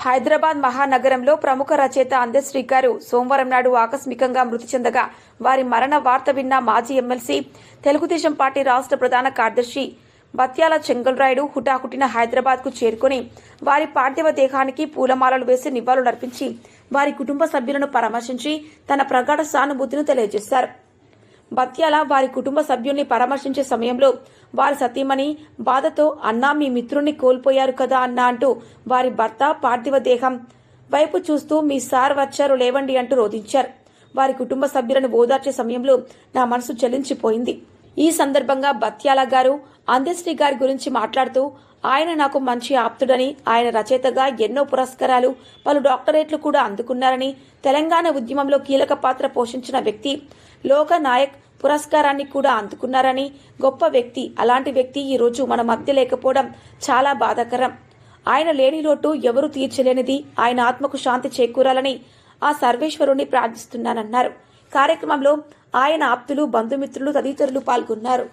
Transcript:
హైదరాబాద్ మహానగరంలో ప్రముఖ రచయిత అందశ్రీ గారు సోమవారం నాడు ఆకస్మికంగా మృతి చెందగా వారి మరణ వార్త విన్న మాజీ ఎమ్మెల్సీ తెలుగుదేశం పార్టీ రాష్ట్ర ప్రధాన కార్యదర్శి బత్యాల చెంగల్రాయుడు హుటాహుటిన హైదరాబాద్కు చేరుకుని వారి పార్థివ దేహానికి పూలమాలలు వేసి నివాళులర్పించి వారి కుటుంబ సభ్యులను పరామర్శించి తన ప్రగాఢ సానుభూతిని తెలియజేశారు. బత్యాల వారి కుటుంబ సభ్యుల్ని పరామర్శించే సమయంలో వారి సతీమణి బాధతో అన్నా మీ మిత్రుణ్ణి కోల్పోయారు కదా అన్నా అంటూ వారి భర్త పార్థివ దేహం వైపు చూస్తూ మీ సార్ వచ్చారు లేవండి అంటూ రోధించారు. వారి కుటుంబ సభ్యులను ఓదార్చే సమయంలో నా మనసు చలించిపోయింది. ఈ సందర్భంగా బత్యాల గారు అందశ్రీ గారి గురించి మాట్లాడుతూ ఆయన నాకు మంచి ఆప్తుడని ఆయన రచయితగా ఎన్నో పురస్కారాలు పలు డాక్టరేట్లు కూడా అందుకున్నారని తెలంగాణ ఉద్యమంలో కీలక పాత్ర పోషించిన వ్యక్తి లోక నాయక్ పురస్కారాన్ని కూడా అందుకున్నారని గొప్ప వ్యక్తి అలాంటి వ్యక్తి ఈరోజు మన మధ్య లేకపోవడం చాలా బాధాకరం. ఆయన లేని లోటు ఎవరు తీర్చలేనిది ఆయన ఆత్మకు శాంతి చేకూరాలని ఆ సర్వేశ్వరుణ్ణి ప్రార్థిస్తున్నానన్నారు. కార్యక్రమంలో ఆయన ఆప్తులు బంధుమిత్రులు తదితరులు పాల్గొన్నారు.